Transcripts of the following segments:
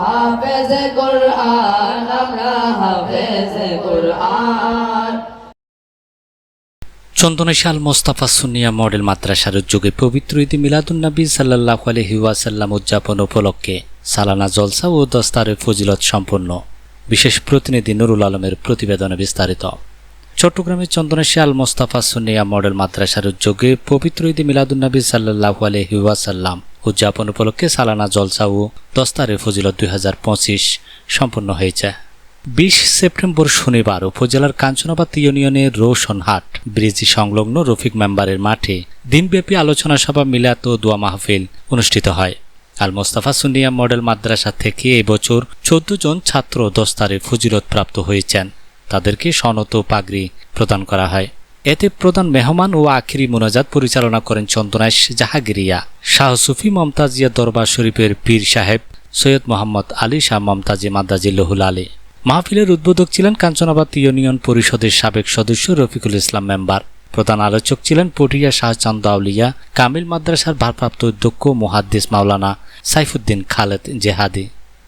হাফেজে কোরআন, আমরা হাফেজে কোরআন। চন্দনেশাল মোস্তাফা সুনিয়া মডেল মাদ্রাসার উদ্যোগে পবিত্র ঈদ মিলাদুন্নবী সাল্লাহ আলহি ওয়াসাল্লাম উদযাপন উপলক্ষে সালানা জলসা ও দস্তারে ফজিলত সম্পন্ন। বিশেষ প্রতিনিধি নুরুল আলমের প্রতিবেদনে বিস্তারিত। চট্টগ্রামের চন্দনেশাল মোস্তাফা সুনিয়া মডেল মাদ্রাসার উদ্যোগে পবিত্র ঈদ মিলাদুন্নবী সাল্লাহ আলহি ওয়াসাল্লাম উদযাপন উপলক্ষে সালানা জলসা ও দস্তারে ফজিলত দুই হাজার পঁচিশ সম্পন্ন হয়েছে। বিশ সেপ্টেম্বর শনিবার উপজেলার কাঞ্চনাবাদ ইউনিয়নের রোশনহাট ব্রিজ সংলগ্ন রফিক মেম্বারের মাঠে দিনব্যাপী আলোচনা সভা মিলাত ও দোয়া মাহফিল অনুষ্ঠিত হয়। আল মোস্তাফা সুনিয়া মডেল মাদ্রাসা থেকে এবছর চোদ্দ জন ছাত্র দস্তারে ফজিলত প্রাপ্ত হয়েছেন। তাদেরকে সনত পাগড়ি প্রদান করা হয়। এতে প্রধান মেহমান ও আখিরি মোনাজাত পরিচালনা করেন চন্দনাইশ জাহাগিরিয়া শাহ সুফি মমতাজিয়া দরবার শরীফের পীর সাহেব সৈয়দ মোহাম্মদ আলী শাহ মমতাজি মাদ্দাজিল্লহুল আলী। মাহফিলের উদ্বোধক ছিলেন কাঞ্চনাবাদ ইউনিয়ন পরিষদের সাবেক সদস্য রফিকুল ইসলাম মেম্বার। প্রধান আলোচক ছিলেন পটিয়া শাহচান্দ আউলিয়া, কামিল মাদ্রাসার ভারপ্রাপ্ত অধ্যক্ষ মুহাদ্দিস মাওলানা সাইফুদ্দিন খালেদ জেহাদি।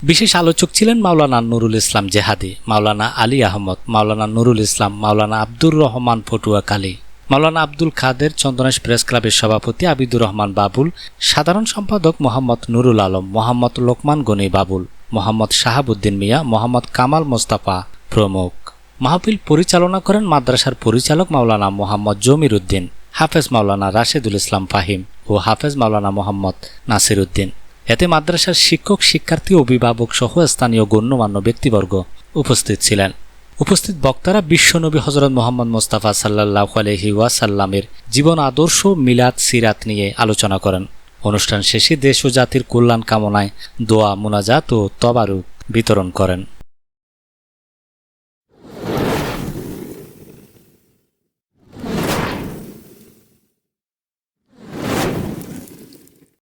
বিশেষ আলোচক ছিলেন মাওলানা নুরুল ইসলাম জেহাদি, মাওলানা আলী আহমদ, মাওলানা নুরুল ইসলাম, মাওলানা আব্দুর রহমান ফটুয়া কালী, মাওলানা আব্দুল খাদের চন্দনেশ প্রেস ক্লাবের সভাপতি আবিদুর রহমান বাবুল, সাধারণ সম্পাদক মোহাম্মদ নুরুল আলম, মোহাম্মদ লোকমান গনি বাবুল, মোহাম্মদ শাহাবুদ্দিন মিয়া, মোহাম্মদ কামাল মোস্তাফা প্রমুখ। মাহফিল পরিচালনা করেন মাদ্রাসার পরিচালক মাওলানা মোহাম্মদ জমির উদ্দিন, হাফেজ মাওলানা রাশেদুল ইসলাম ফাহিম ও হাফেজ মাওলানা মোহাম্মদ নাসির উদ্দিন। এতে মাদ্রাসার শিক্ষক, শিক্ষার্থী, অভিভাবক সহ স্থানীয় গণ্যমান্য ব্যক্তিবর্গ উপস্থিত ছিলেন। উপস্থিত বক্তারা বিশ্বনবী হজরত মোহাম্মদ মোস্তাফা সাল্লাহ আলহি ওয়াসাল্লামের জীবন আদর্শ, মিলাদ, সিরাত নিয়ে আলোচনা করেন। অনুষ্ঠান শেষে দেশ ও জাতির কল্যাণ কামনায় দোয়া, মোনাজাত ও তবারুক বিতরণ করেন।